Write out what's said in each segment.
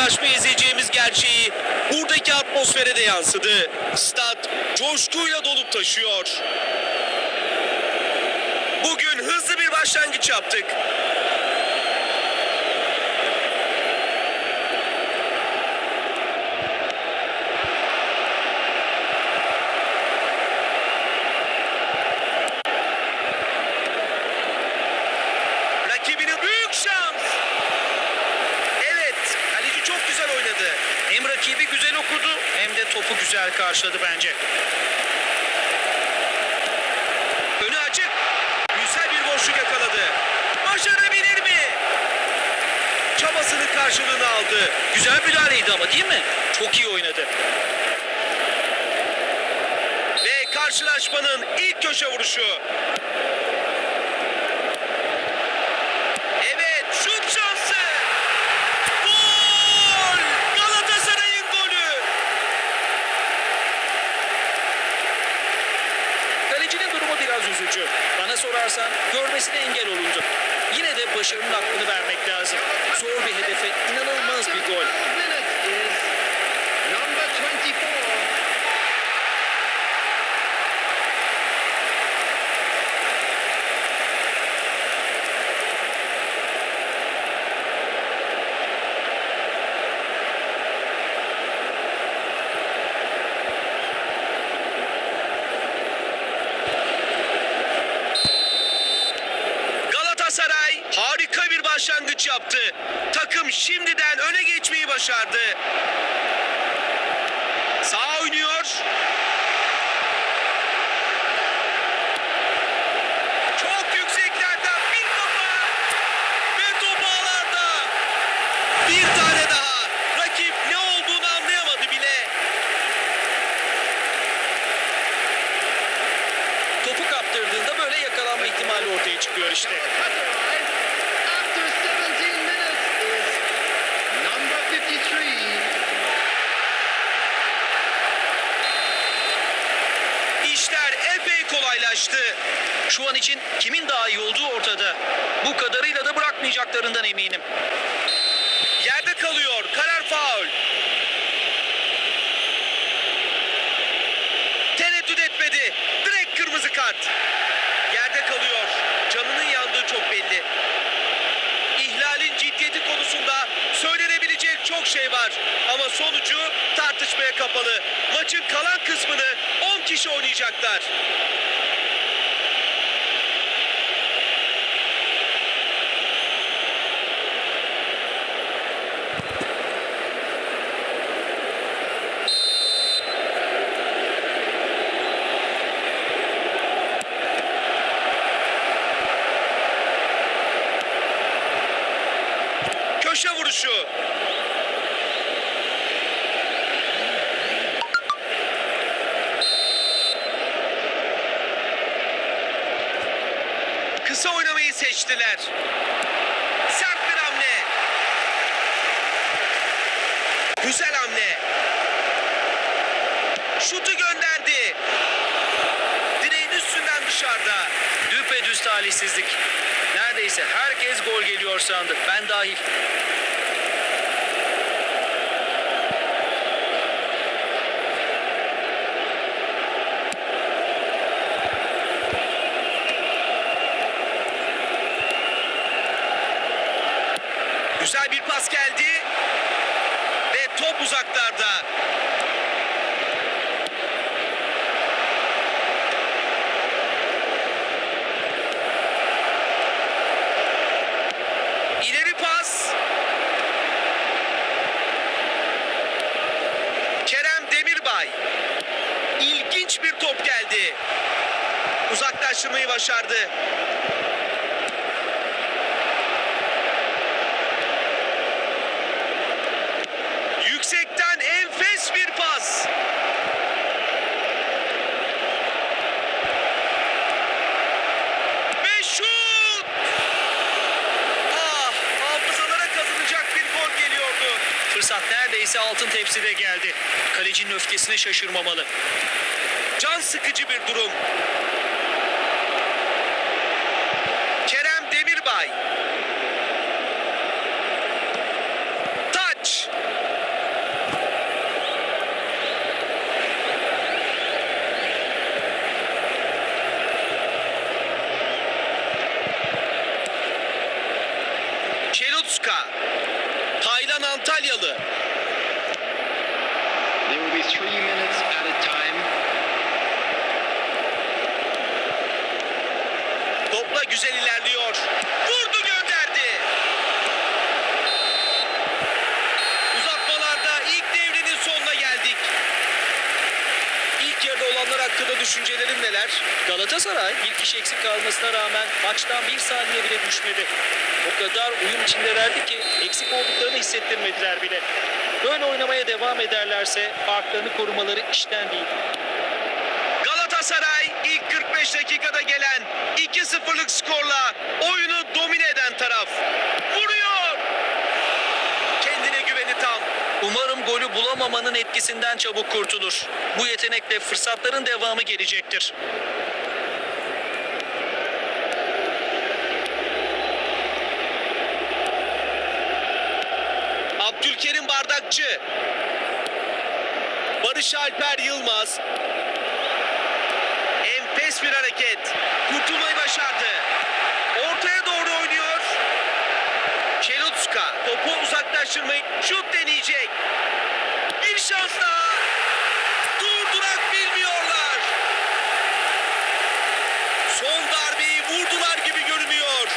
bir karşılaşma izleyeceğimiz gerçeği buradaki atmosfere de yansıdı. Stat coşkuyla dolup taşıyor. Bugün hızlı bir başlangıç yaptık. Rakibine büyük şans. Evet, kaleci çok güzel oynadı. Hem rakibi güzel okudu hem de topu karşıladı bence. Önü açık. Güzel bir boşluk yakaladı. Başarabilir mi? Çabasının karşılığını aldı. Güzel müdahaleydi ama değil mi? Çok iyi oynadı. Ve karşılaşmanın ilk köşe vuruşu. Evet, şut şansı. Gol! Galatasaray'ın golü. Kalecinin durumu biraz üzücü. Bana görmesine engel olundu. Yine de başarının başlangıç yaptı. Takım şimdiden öne geçmeyi başardı. Sağ oynuyor. Çok yükseklerden bir kafa ve top ağlarda. Bir tane daha. Rakip ne olduğunu anlayamadı bile. Topu kaptırdığında böyle yakalanma ihtimali ortaya çıkıyor işte. Şu an için kimin daha iyi olduğu ortada. Bu kadarıyla da bırakmayacaklarından eminim. Yerde kalıyor. Karar faul. Tereddüt etmedi. Direkt kırmızı kart. Yerde kalıyor. Canının yandığı çok belli. İhlalin ciddiyeti konusunda söylenebilecek çok şey var. Ama sonucu tartışmaya kapalı. Maçın kalan kısmını 10 kişi oynayacaklar. Köşe vuruşu. Kısa oynamayı seçtiler. Sert bir hamle. Güzel hamle. Şutu gönderdi. Direğin üstünden dışarıda. Düpedüz talihsizlik. Neredeyse herkes gol geliyor sandı. Ben dahil. Güzel bir pas geldi. Ve top uzaklarda. uzaklaştırmayı başardı. Yüksekten enfes bir pas. Ve şut! Ah, kazanacak bir gol geliyordu. Fırsat neredeyse altın tepside geldi. Kalecinin öfkesine şaşırmamalı. Can sıkıcı bir durum. Pi neler? Galatasaray bir kişi eksik kalmasına rağmen maçtan bir saniye bile düşmedi. O kadar uyum içindelerdi ki eksik olduklarını hissettirmediler bile. Böyle oynamaya devam ederlerse farklarını korumaları işten değil. Galatasaray ilk 45 dakikada gelen 2-0'lık skorla oyunu domine eden taraf. Golü bulamamanın etkisinden çabuk kurtulur. Bu yetenekle fırsatların devamı gelecektir. Abdülkerim Bardakçı. Barış Alper Yılmaz. Enfes bir hareket. Kurtulmayı başardı. Ortaya doğru oynuyor. Çelutska topu uzaklaştırmayı şut deneyecek. Bir şans daha. Durdurak bilmiyorlar. Son darbeyi vurdular gibi görünüyor.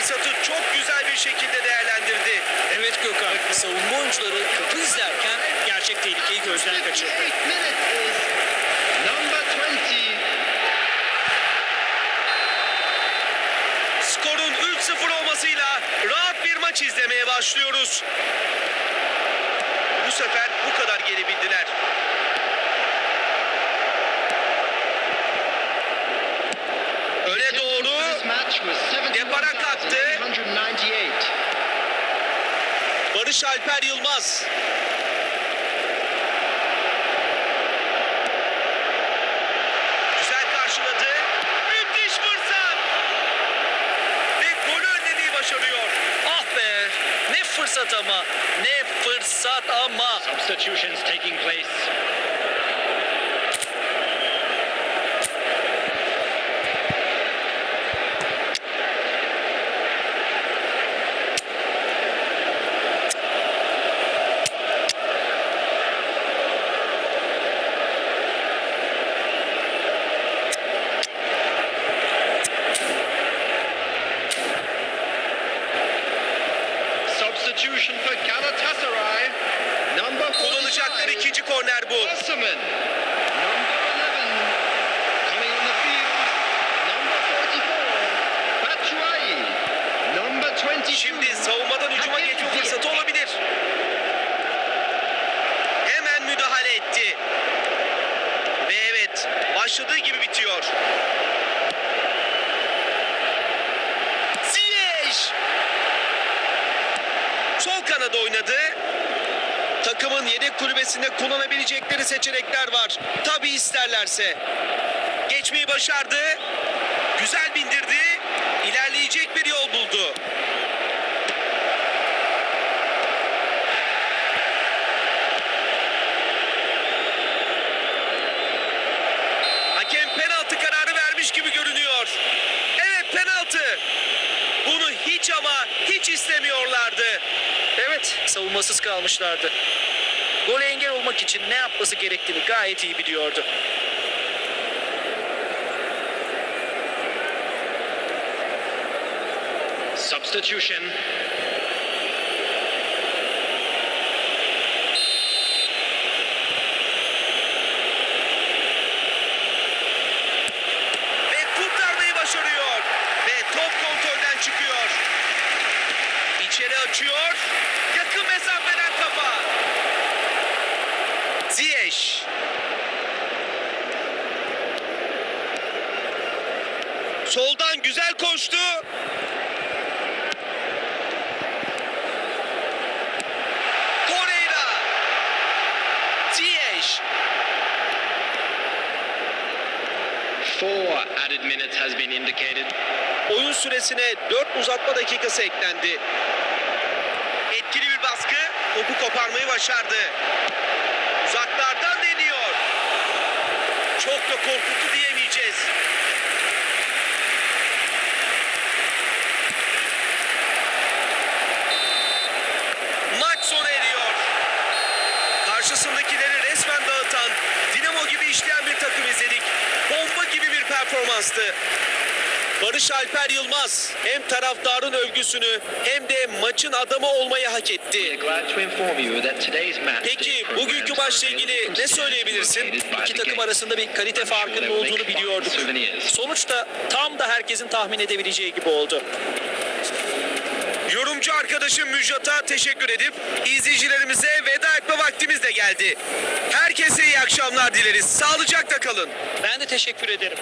Fırsatı çok güzel bir şekilde değerlendirdi. Evet Gökhan, savunma oyuncuları topu izlerken gerçek tehlikeyi gözden kaçırdı. 58 minutes is number 20. Skorun 3-0 olmasıyla rahat bir maç izlemeye başlıyoruz. Bu sefer bu kadar gelebildiler. Depara kalktı. 71,898. Barış Alper Yılmaz. Güzel karşıladı. Müthiş fırsat. Ve golü önlemeyi başarıyor. Ah be! Ne fırsat ama! Ne fırsat ama! Substitutions taking place. Sol kanada oynadı. Takımın yedek kulübesinde kullanabilecekleri seçenekler var. Tabi isterlerse. Geçmeyi başardı. Güzel bindirdi. İlerleyecek bir yol buldu. Hakem penaltı kararı vermiş gibi görünüyor. Evet penaltı. Hiç ama hiç istemiyorlardı. Evet, savunmasız kalmışlardı. Gole engel olmak için ne yapması gerektiğini gayet iyi biliyordu. Substitution. Açıyor. Yakın mesafeden kafa. Ziyech. Soldan güzel koştu. Torreira. Ziyech. Four added minutes has been indicated. Oyun süresine 4 uzatma dakikası eklendi. Topu koparmayı başardı. Uzaklardan deniyor. Çok da korkutu diyemeyeceğiz. Maç sona eriyor. Karşısındakileri resmen dağıtan, dinamo gibi işleyen bir takım izledik. Bomba gibi bir performanstı. Barış Alper Yılmaz hem taraftarın övgüsünü hem de maçın adamı olmayı hak etti. Peki bugünkü maçla ilgili ne söyleyebilirsin? İki takım arasında bir kalite farkının olduğunu biliyorduk. Sonuçta tam da herkesin tahmin edebileceği gibi oldu. Yorumcu arkadaşım Müjdat'a teşekkür edip izleyicilerimize veda etme vaktimiz de geldi. Herkese iyi akşamlar dileriz. Sağlıcakla kalın. Ben de teşekkür ederim.